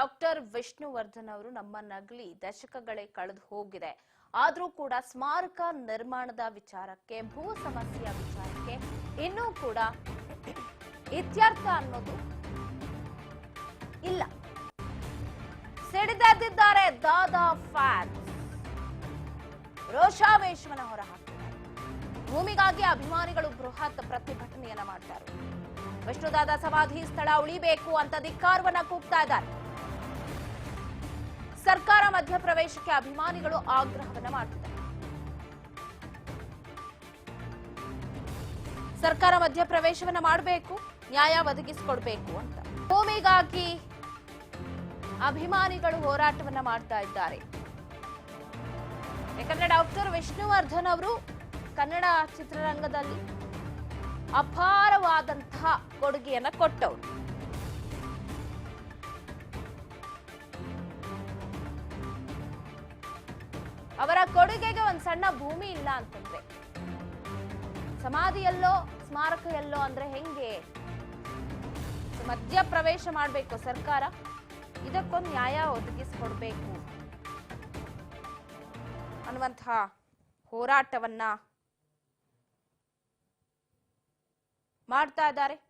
Doctor Vishnuvardhan ಅವರು ನಮ್ಮ ನಗಲಿ ದಶಕಗಳೇ ಕಳೆದು ಹೋಗಿದೆ. ಆದ್ರೂ ಕೂಡ ಸ್ಮಾರಕ ನಿರ್ಮಾಣದ ವಿಚಾರಕ್ಕೆ, ಭೂ ಸಮಸ್ಯೆಯ ವಿಚಾರಕ್ಕೆ ಇನ್ನೂ ಕೂಡ ಇತ್ಯರ್ಥ ಅನ್ನೋದು ಇಲ್ಲ. ಸಿಡಿದೆದ್ದಿದ್ದಾರೆ ದಾದಾ ಫ್ಯಾನ್ ರೋಷಾವೇಶವನ್ನ ಹೊರಹಾಕಿದ್ದಾರೆ. ಭೂಮಿಗಾಗಿ ಅಭಿಮಾನಿಗಳು ಬೃಹತ್ ಪ್ರತಿಭಟನೆಯನ್ನ ಮಾಡ್ತಾರೆ. ವಿಷ್ಣುದಾದ ಸಮಾಧಿ ಸ್ಥಳ ಉಳಿಬೇಕು ಅಂತ ಧಿಕ್ಕಾರವನ್ನ ಕೂಗ್ತಾ ಇದ್ದಾರೆ. ಸರ್ಕಾರ ಮಧ್ಯಪ್ರವೇಶಕ್ಕೆ ಅಭಿಮಾನಿಗಳು ಆಗ್ರಹವನ್ನು ಮಾಡ್ತಿದ್ದಾರೆ. ಸರ್ಕಾರ ಮಧ್ಯಪ್ರವೇಶವನ್ನ ಮಾಡಬೇಕು, ನ್ಯಾಯ ಒದಗಿಸಿಕೊಡ್ಬೇಕು ಅಂತ. ಭೂಮಿಗಾಗಿ ಅಭಿಮಾನಿಗಳು ಹೋರಾಟವನ್ನ ಮಾಡ್ತಾ ಇದ್ದಾರೆ. ಯಾಕಂದ್ರೆ ಡಾಕ್ಟರ್ ವಿಷ್ಣುವರ್ಧನ್ ಅವರು ಕನ್ನಡ ಚಿತ್ರರಂಗದಲ್ಲಿ ಅಪಾರವಾದಂತಹ ಕೊಡುಗೆಯನ್ನ ಕೊಟ್ಟವರು. ಅವರ ಕೊಡುಗೆಗೆ ಒಂದು ಸಣ್ಣ ಭೂಮಿ ಇಲ್ಲ ಅಂತಂದ್ರೆ. ಸಮಾಧಿಯಲ್ಲೋ ಸ್ಮಾರಕ ಎಲ್ಲೋ ಅಂದ್ರೆ ಹೆಂಗೆ? ಮಧ್ಯ ಪ್ರವೇಶ ಮಾಡಬೇಕು ಸರ್ಕಾರ. ಇದಕ್ಕೊಂದು ನ್ಯಾಯ ಒದಗಿಸಿಕೊಡ್ಬೇಕು. ಅನ್ನುವಂತಹ ಹೋರಾಟವನ್ನ ಮಾಡ್ತಾ ಇದ್ದಾರೆ.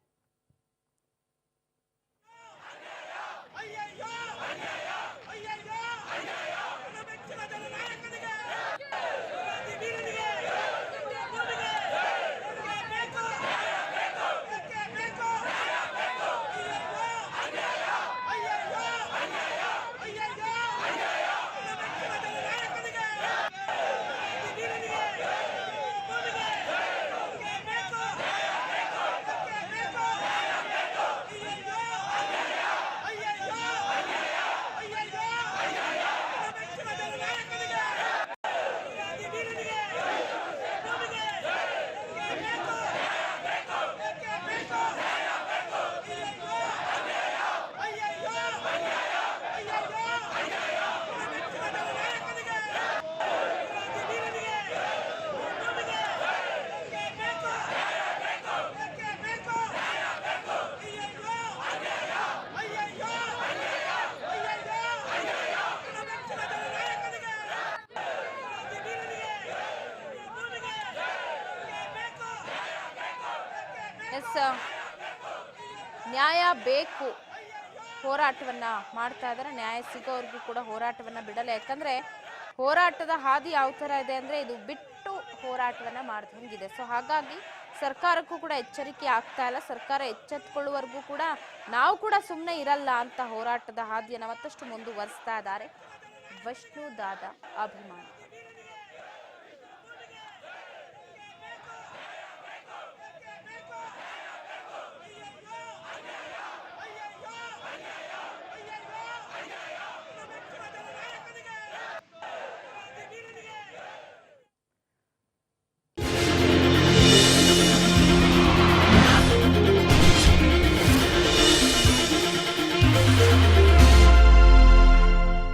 ಎಸ್ ನ್ಯಾಯ ಬೇಕು. ಹೋರಾಟವನ್ನ ಮಾಡ್ತಾ ಇದ್ದಾರೆ ನ್ಯಾಯ ಸಿಗೋವರೆಗೂ ಕೂಡ ಹೋರಾಟವನ್ನ ಬಿಡಲ್ಲ. ಯಾಕಂದ್ರೆ ಹೋರಾಟದ ಹಾದಿ ಯಾವ ತರ ಇದೆ ಅಂದ್ರೆ ಇದು ಬಿಟ್ಟು ಹೋರಾಟವನ್ನ ಮಾಡ್ದಂಗಿದೆ. ಸೊ ಹಾಗಾಗಿ ಸರ್ಕಾರಕ್ಕೂ ಕೂಡ ಎಚ್ಚರಿಕೆ ಆಗ್ತಾ ಇಲ್ಲ. ಸರ್ಕಾರ ಎಚ್ಚೆತ್ಕೊಳ್ಳುವವರೆಗೂ ಕೂಡ ನಾವು ಕೂಡ ಸುಮ್ಮನೆ ಇರಲ್ಲ ಅಂತ ಹೋರಾಟದ ಹಾದಿಯನ್ನು ಮತ್ತಷ್ಟು ಮುಂದುವರಿಸ್ತಾ ಇದ್ದಾರೆ ವಿಷ್ಣುದಾದ ಅಭಿಮಾನಿ.